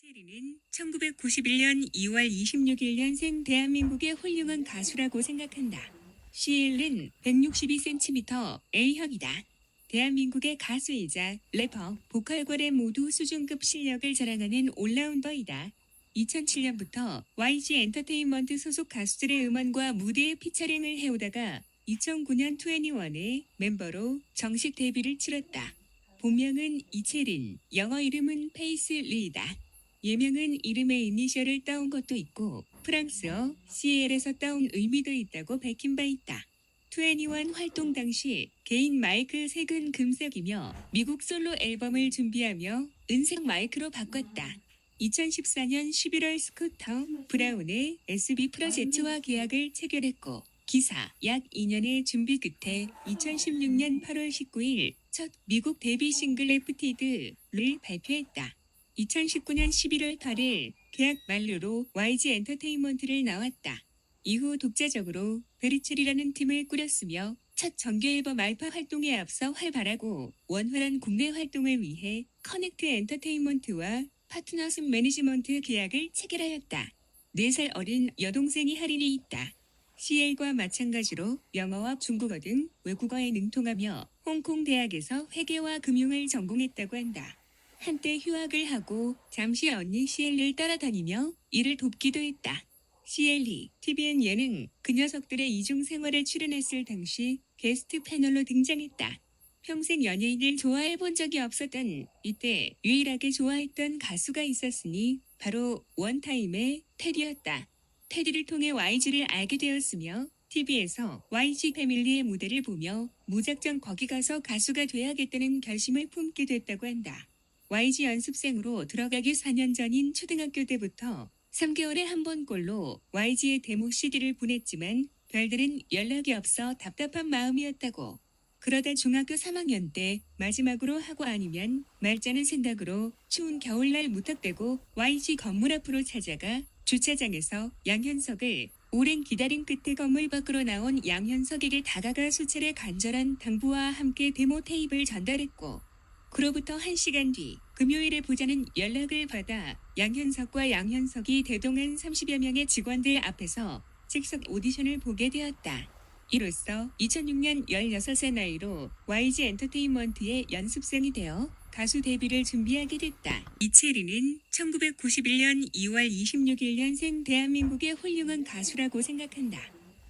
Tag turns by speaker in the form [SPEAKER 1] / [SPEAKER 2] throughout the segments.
[SPEAKER 1] 체리는 1991년 2월 26일 년생 대한민국의 훌륭한 가수라고 생각한다. 시일은 162cm A형이다. 대한민국의 가수이자 래퍼, 보컬과의 모두 수준급 실력을 자랑하는 올라운더이다. 2007년부터 YG 엔터테인먼트 소속 가수들의 음원과 무대에 피처링을 해오다가 2009년 21의 멤버로 정식 데뷔를 치렀다. 본명은 이채린, 영어 이름은 페이스 리이다. 예명은 이름의 이니셜을 따온 것도 있고 프랑스어 CL에서 따온 의미도 있다고 밝힌 바 있다. 21 활동 당시 개인 마이크 색은 금색이며 미국 솔로 앨범을 준비하며 은색 마이크로 바꿨다. 2014년 11월 스쿠터 브라운의 SB 프로젝트와 계약을 체결했고 기사 약 2년의 준비 끝에 2016년 8월 19일 첫 미국 데뷔 싱글 애프티드를 발표했다. 2019년 11월 8일 계약 만료로 YG 엔터테인먼트를 나왔다. 이후 독자적으로 베리첼이라는 팀을 꾸렸으며 첫 정규 앨범 알파 활동에 앞서 활발하고 원활한 국내 활동을 위해 커넥트 엔터테인먼트와 파트너십 매니지먼트 계약을 체결하였다. 4살 어린 여동생이 할인이 있다. CL과 마찬가지로 영어와 중국어 등 외국어에 능통하며 홍콩 대학에서 회계와 금융을 전공했다고 한다. 한때 휴학을 하고 잠시 언니 CL을 따라다니며 이를 돕기도 했다. CL이 TVN 예능 그 녀석들의 이중 생활에 출연했을 당시 게스트 패널로 등장했다. 평생 연예인을 좋아해 본 적이 없었던 이때 유일하게 좋아했던 가수가 있었으니 바로 원타임의 테디였다. 테디를 통해 YG를 알게 되었으며 TV에서 YG 패밀리의 무대를 보며 무작정 거기 가서 가수가 돼야겠다는 결심을 품게 됐다고 한다. YG 연습생으로 들어가기 4년 전인 초등학교 때부터 3개월에 한 번꼴로 YG의 데모 CD를 보냈지만 별다른 연락이 없어 답답한 마음이었다고. 그러다 중학교 3학년 때 마지막으로 하고 아니면 말자는 생각으로 추운 겨울날 무턱대고 YG 건물 앞으로 찾아가 주차장에서 양현석을 오랜 기다림 끝에 건물 밖으로 나온 양현석에게 다가가 수차례 간절한 당부와 함께 데모 테이프를 전달했고 그로부터 한시간 뒤 금요일에 보자는 연락을 받아 양현석과 양현석이 대동한 30여 명의 직원들 앞에서 즉석 오디션을 보게 되었다. 이로써 2006년 16세 나이로 YG 엔터테인먼트의 연습생이 되어 가수 데뷔를 준비하게 됐다. 이채리는 1991년 2월 26일 년생 대한민국의 훌륭한 가수라고 생각한다.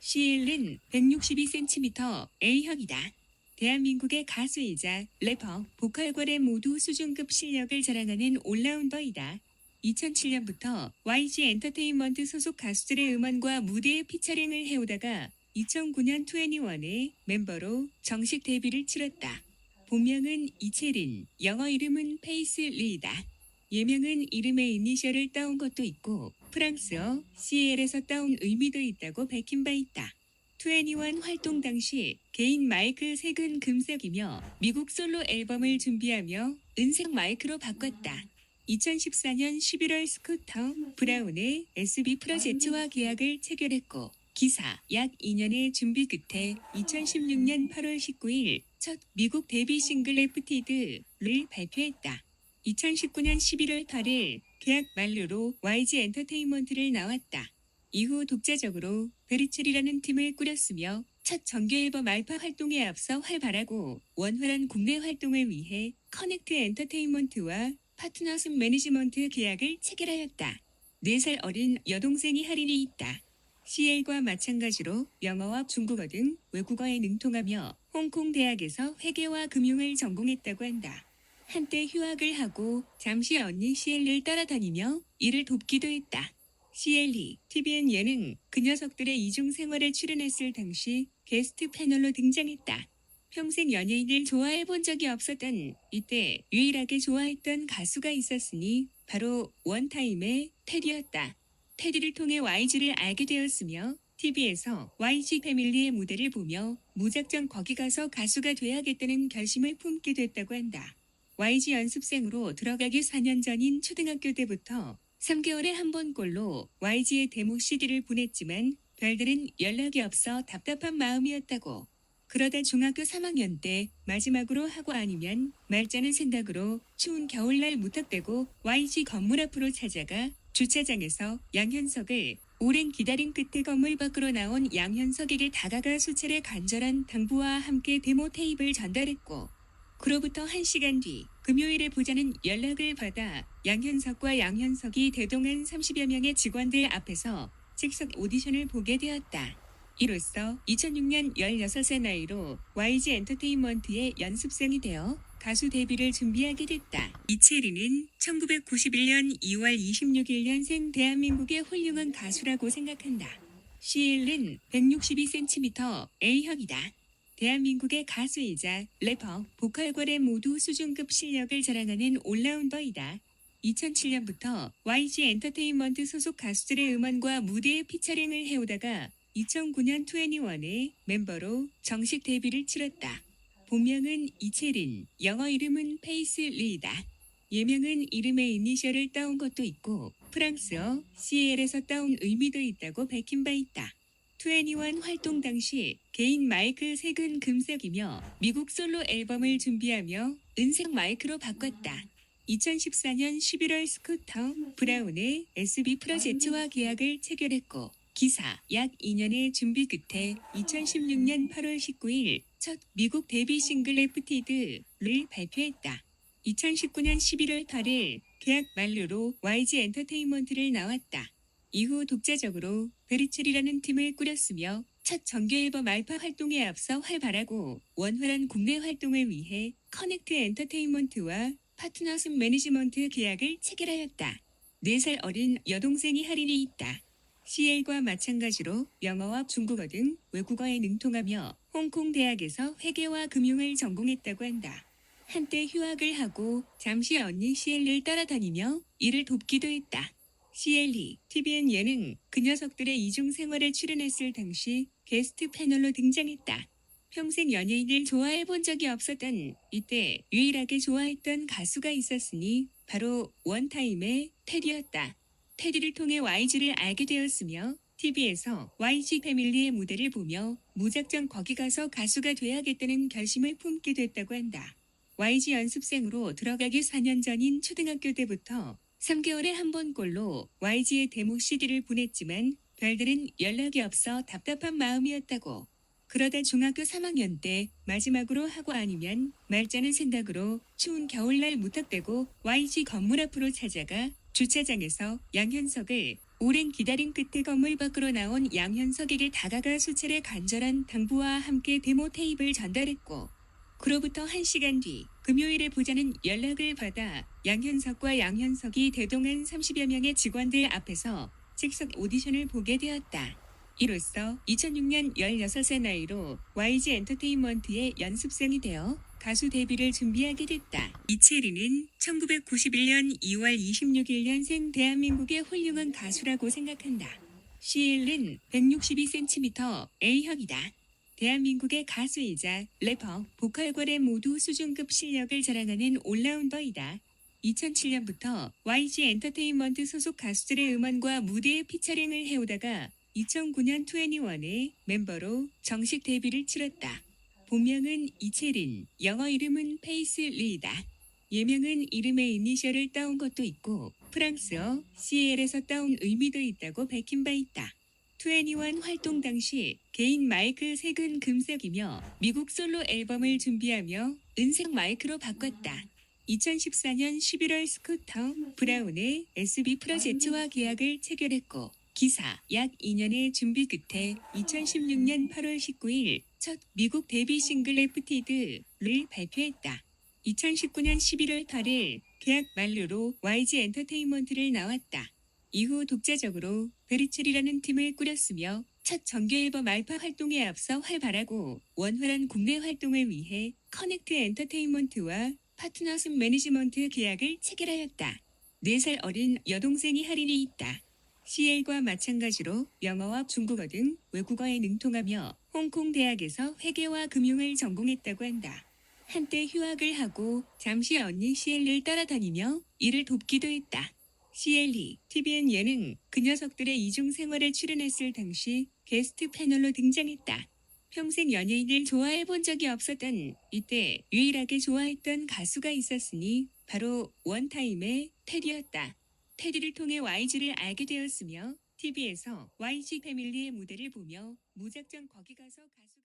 [SPEAKER 1] 시일은 162cm A형이다. 대한민국의 가수이자 래퍼, 보컬과의 모두 수준급 실력을 자랑하는 올라운더이다. 2007년부터 YG 엔터테인먼트 소속 가수들의 음원과 무대에 피처링을 해오다가 2009년 21의 멤버로 정식 데뷔를 치렀다. 본명은 이채린, 영어 이름은 페이스 리이다. 예명은 이름의 이니셜을 따온 것도 있고 프랑스어 CL에서 따온 의미도 있다고 밝힌 바 있다. 21 활동 당시 개인 마이크 색은 금색이며 미국 솔로 앨범을 준비하며 은색 마이크로 바꿨다. 2014년 11월 스쿠터 브라운의 SB 프로젝트와 계약을 체결했고 기사 약 2년의 준비 끝에 2016년 8월 19일 첫 미국 데뷔 싱글 애프티드를 발표했다. 2019년 11월 8일 계약 만료로 YG 엔터테인먼트를 나왔다. 이후 독자적으로 베리첼이라는 팀을 꾸렸으며 첫 정규 앨범 알파 활동에 앞서 활발하고 원활한 국내 활동을 위해 커넥트 엔터테인먼트와 파트너십 매니지먼트 계약을 체결하였다. 4살 어린 여동생이 할인이 있다. CL과 마찬가지로 영어와 중국어 등 외국어에 능통하며 홍콩 대학에서 회계와 금융을 전공했다고 한다. 한때 휴학을 하고 잠시 언니 CL을 따라다니며 이를 돕기도 했다. CL이 TVN 예능 그 녀석들의 이중 생활에 출연했을 당시 게스트 패널로 등장했다. 평생 연예인을 좋아해 본 적이 없었던 이때 유일하게 좋아했던 가수가 있었으니 바로 원타임의 테디였다. 테디를 통해 YG를 알게 되었으며 TV에서 YG 패밀리의 무대를 보며 무작정 거기 가서 가수가 돼야겠다는 결심을 품게 됐다고 한다. YG 연습생으로 들어가기 4년 전인 초등학교 때부터 3개월에 한 번꼴로 YG의 데모 CD를 보냈지만 별다른 연락이 없어 답답한 마음이었다고. 그러다 중학교 3학년 때 마지막으로 하고 아니면 말자는 생각으로 추운 겨울날 무턱대고 YG 건물 앞으로 찾아가 주차장에서 양현석을 오랜 기다림 끝에 건물 밖으로 나온 양현석에게 다가가 수차례 간절한 당부와 함께 데모 테이프를 전달했고 그로부터 1시간 뒤 금요일에 보자는 연락을 받아 양현석과 양현석이 대동한 30여 명의 직원들 앞에서 즉석 오디션을 보게 되었다. 이로써 2006년 16세 나이로 YG 엔터테인먼트의 연습생이 되어 가수 데뷔를 준비하게 됐다. 이채리는 1991년 2월 26일 년생 대한민국의 훌륭한 가수라고 생각한다. 시일은 162cm A형이다. 대한민국의 가수이자 래퍼, 보컬과의 모두 수준급 실력을 자랑하는 올라운더이다. 2007년부터 YG 엔터테인먼트 소속 가수들의 음원과 무대에 피처링을 해오다가 2009년 21의 멤버로 정식 데뷔를 치렀다. 본명은 이채린, 영어 이름은 페이스 리이다. 예명은 이름의 이니셜을 따온 것도 있고 프랑스어 CL에서 따온 의미도 있다고 밝힌 바 있다. 21 활동 당시 개인 마이크 색은 금색이며 미국 솔로 앨범을 준비하며 은색 마이크로 바꿨다. 2014년 11월 스쿠터 브라운의 SB 프로젝트와 계약을 체결했고 기사 약 2년의 준비 끝에 2016년 8월 19일 첫 미국 데뷔 싱글 애프티드를 발표했다. 2019년 11월 8일 계약 만료로 YG 엔터테인먼트를 나왔다. 이후 독자적으로 베리첼이라는 팀을 꾸렸으며 첫 정규 앨범 알파 활동에 앞서 활발하고 원활한 국내 활동을 위해 커넥트 엔터테인먼트와 파트너십 매니지먼트 계약을 체결하였다. 4살 어린 여동생이 할인이 있다. CL과 마찬가지로 영어와 중국어 등 외국어에 능통하며 홍콩 대학에서 회계와 금융을 전공했다고 한다. 한때 휴학을 하고 잠시 언니 CL을 따라다니며 이를 돕기도 했다. CL이 TVN 예능 그 녀석들의 이중 생활에 출연했을 당시 게스트 패널로 등장했다. 평생 연예인을 좋아해 본 적이 없었던 이때 유일하게 좋아했던 가수가 있었으니 바로 원타임의 테디였다. 테디를 통해 YG를 알게 되었으며 TV에서 YG 패밀리의 무대를 보며 무작정 거기 가서 가수가 돼야겠다는 결심을 품게 됐다고 한다. YG 연습생으로 들어가기 4년 전인 초등학교 때부터 3개월에 한 번꼴로 YG의 데모 CD를 보냈지만 별들은 연락이 없어 답답한 마음이었다고. 그러다 중학교 3학년 때 마지막으로 하고 아니면 말자는 생각으로 추운 겨울날 무턱대고 YG 건물 앞으로 찾아가 주차장에서 양현석을 오랜 기다림 끝에 건물 밖으로 나온 양현석에게 다가가 수차례 간절한 당부와 함께 데모 테이프를 전달했고 그로부터 1시간 뒤 금요일에 보자는 연락을 받아 양현석과 양현석이 대동한 30여 명의 직원들 앞에서 즉석 오디션을 보게 되었다. 이로써 2006년 16세 나이로 YG 엔터테인먼트의 연습생이 되어 가수 데뷔를 준비하게 됐다. 이채리는 1991년 2월 26일 년생 대한민국의 훌륭한 가수라고 생각한다. 시일은 162cm A형이다. 대한민국의 가수이자 래퍼, 보컬과의 모두 수준급 실력을 자랑하는 올라운더이다. 2007년부터 YG 엔터테인먼트 소속 가수들의 음원과 무대에 피처링을 해오다가 2009년 21의 멤버로 정식 데뷔를 치렀다. 본명은 이채린, 영어 이름은 페이스 리이다. 예명은 이름의 이니셜을 따온 것도 있고 프랑스어 CL에서 따온 의미도 있다고 밝힌 바 있다. 21 활동 당시 개인 마이크 색은 금색이며 미국 솔로 앨범을 준비하며 은색 마이크로 바꿨다. 2014년 11월 스쿠터 브라운의 SB 프로젝트와 계약을 체결했고 기사 약 2년의 준비 끝에 2016년 8월 19일 첫 미국 데뷔 싱글 애프티드를 발표했다. 2019년 11월 8일 계약 만료로 YG 엔터테인먼트를 나왔다. 이후 독자적으로 베리첼이라는 팀을 꾸렸으며 첫 정규 앨범 알파 활동에 앞서 활발하고 원활한 국내 활동을 위해 커넥트 엔터테인먼트와 파트너십 매니지먼트 계약을 체결하였다. 4살 어린 여동생이 할인이 있다. CL과 마찬가지로 영어와 중국어 등 외국어에 능통하며 홍콩 대학에서 회계와 금융을 전공했다고 한다. 한때 휴학을 하고 잠시 언니 CL을 따라다니며 이를 돕기도 했다. CL이 TVN 예능 그 녀석들의 이중 생활에 출연했을 당시 게스트 패널로 등장했다. 평생 연예인을 좋아해 본 적이 없었던 이때 유일하게 좋아했던 가수가 있었으니 바로 원타임의 테디였다. 테디를 통해 YG를 알게 되었으며 TV에서 YG 패밀리의 무대를 보며 무작정 거기 가서 가수